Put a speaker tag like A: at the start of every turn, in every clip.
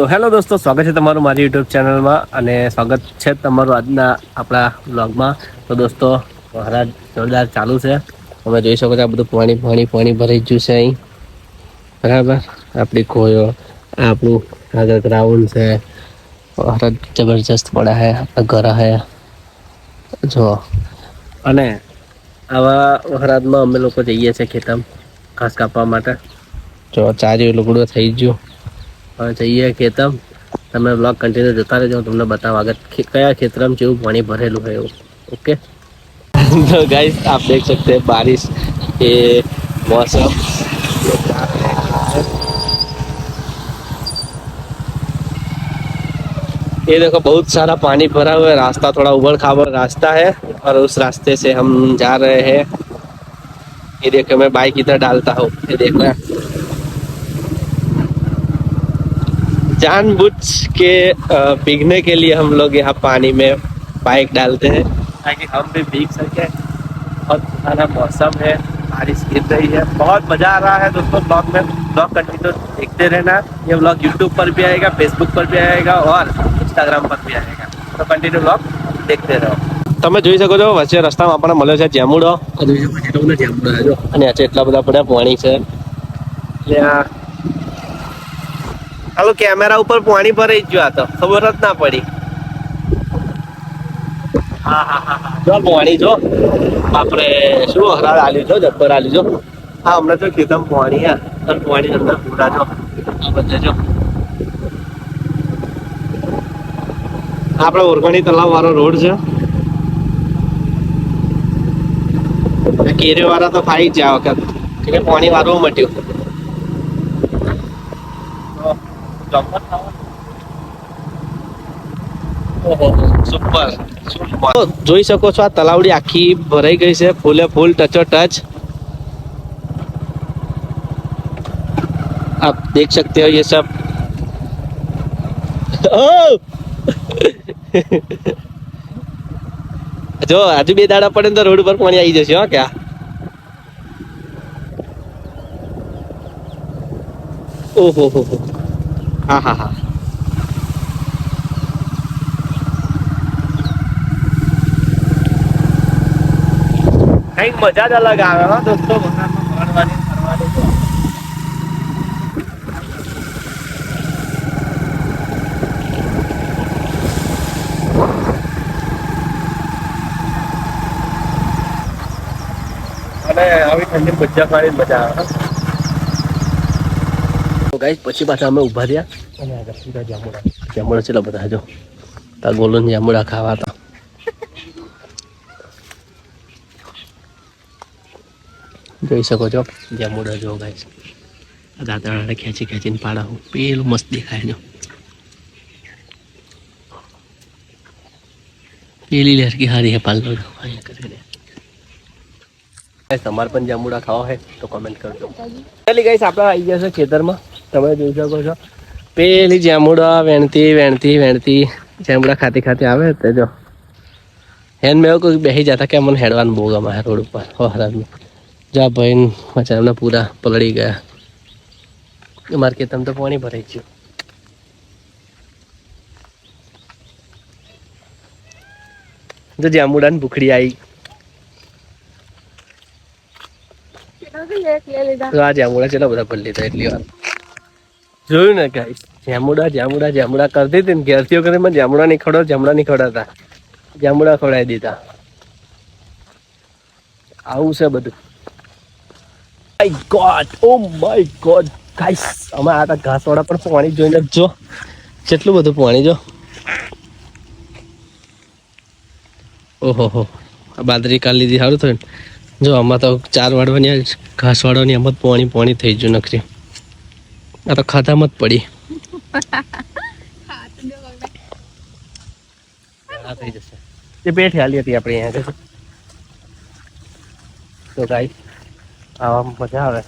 A: તો હેલો દોસ્તો, સ્વાગત છે તમારું મારી યુટ્યુબ ચેનલમાં અને સ્વાગત છે તમારું આજના આપણા બ્લોગમાં તો દોસ્તો મહારાજ જોરદાર ચાલુ છે. તમે જોઈ શકો છો આ બધું પાણી પાણી પાણી ભરાઈ ગયું છે અહીં. બરાબર? આપણી ખોયો, આપણું ગ્રાઉન્ડ છે. મહારાજ જબરજસ્ત પડે છે આપણા ઘર હે. જો. અને આવા વહરાદમાં અમે લોકો જઈએ છીએ ખેતમ, ઘાસ કાપવા માટે. જો, ચાર્યું લુગડું થઈ ગયું. હવે જઈએ ખેતમ તમે બ્લોગ કન્ટિન્યુ જોતા રહેજો હું તમને બતાવું આગળ ખે- કયા ખેતરમાં જેવું પાણી ભરેલું હોય એવું ओके तो गाइस आप देख सकते हैं बारिश के मौसम ये देखो बहुत सारा पानी भरा हुआ है रास्ता थोड़ा उबड़ खाबड़ रास्ता है और उस रास्ते से हम जा रहे हैं ये देखो मैं बाइक इधर डालता हूँ ये देखो जानबूझ के अ, भीगने के लिए हम लोग यहाँ पानी में बाइक डालते हैं ताकि हम भी भीग सके बहुत सुहाना मौसम है बारिश गिर रही है बहुत मजा आ रहा है दोस्तों ब्लॉग में ब्लॉग कंटिन्यू देखते रहना ये ब्लॉग यूट्यूब पर भी आएगा फेसबुक पर भी आएगा और इंस्टाग्राम पर भी आएगा तो कंटिन्यू ब्लॉग देखते रहो તમે જોઈ શકો છો વચ્ચે રસ્તામાં આપણને મળ્યો છે જેમુડો આ જોઈ શકો છો એટલા બધા જેમુડા છે જો અને આજે એટલા બધા પડ્યા પાણી છે એટલે આ હાલો કેમેરા ઉપર પાણી ભરાઈ ગયું આ તો. ખબર જ ના પડી. હા હા હા. જો પાણી જો. બાપરે શું હરાળ આલ્યું જો જબ્બર આલ્યું જો. હા હમણાં તો ખેતમ પાણી હા અને પાણી અંદર પૂરા જો. આ બધે જો. આપણે ઓરગણી તલાવ વાળો રોડ છે. કેરી વાળા તો ખાઈ જ જાય આ વખત. પાણી વાળું મટ્યું. સુપર સુપર જોઈ શકો છો આ તલાવડી આખી ભરાઈ ગઈ છે ફૂલે ફૂલ ટચો ટચ आप देख सकते हो ये सब ओह! જો હજુ બે દાડા પડે ને તો રોડ પર પાણી આવી જશે હો ક્યાં ઓહો હો હો કંઈક મજા જ અલગ આવે હો દોસ્તો. ફરવાની ફરવાની અને આવી ઠંડી મજા ખાવાની મજા આવે તો ગાઈસ પછી પાછા અમે ઊભા રહ્યા. અને આગળ સીધા જાંબુડા જાંબુડા છેલ્લા બધા જો. તા ગોલન જાંબુડા ખાવા હતા. જોઈ શકો છો જાંબુડા જો ગાઈસ દાંતડા ખેંચી ખેંચીને પાડા હું. પેલું મસ્ત દેખાય જો પેલી લહેરકી હારી હે પાલો અહીંયા કરીને Guys, તમારે પણ જાંબુડા ખાવા હોય તો કમેન્ટ કરજો. ચાલી ગાઈસ આપણે આવી ગયા છે ખેતરમાં. તમે જોઈ શકો છો. પેલી જાંબુડા વેણતી વેણતી વેણતી જાંબુડા ખાતી ખાતી આવે તે જો. હેન મેં કોઈ બેસી જતા કે મને હેડવાનું બહુ ગમે રોડ ઉપર હરાજનું જા ભાઈ મચા એમને પૂરા પલળી ગયા. મારે તમે તો પાણી ભરાઈ ગયું. જો જાંબુડાની ભૂખડી આવી. તો આ જાંબુડા ચેટલા બધા ભરી લીધા એટલી વાર. જોયું ને કઈ જામુડા જામુડા જામુડા કરતી હતી ને ઘેરથી વખતે મને જામુડા નહીં ખવડાવ જાંબુડા નહીં ખવડાવતા. જામુડા ખવડાવી દીધા. આવું છે બધું. My god oh my god guys અમે આ ઘાસવાળા પણ પાણી જોઈને જો કેટલું બધું પાણી જો. ઓહો, હો. આ બાદરી કાલ લીધી, સારું થયું જો, આમાં તો ચાર વાળવાની, આ ઘાસ વાળવાની આમાં પાણી પાણી થઈ ગયું નખરી આ તો ખાધામાં જ પડી. થઈ જશે. એ પેટ હાલી હતી આપણે અહીંયા તો ગાઈ આવા મજા આવે.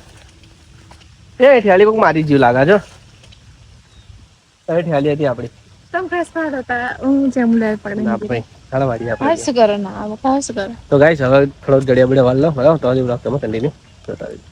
A: એ ઠેલી કોક મારી જીવ લાગે છો એ ઠેલી હતી આપણી.
B: તમ ખાસ હું
A: ના ભાઈ ચાલો વાડી આપણે.
B: હાસ કરો ના આવો હાસ કરો.
A: તો ગાઈસ હવે થોડો જડિયા બડિયા વાળ લો બરાબર? તો આજે બ્લોગ તમે કન્ટિન્યુ જોતા રહેજો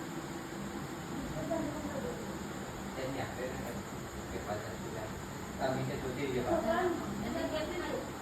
A: કર દો ન્યા કરે છે.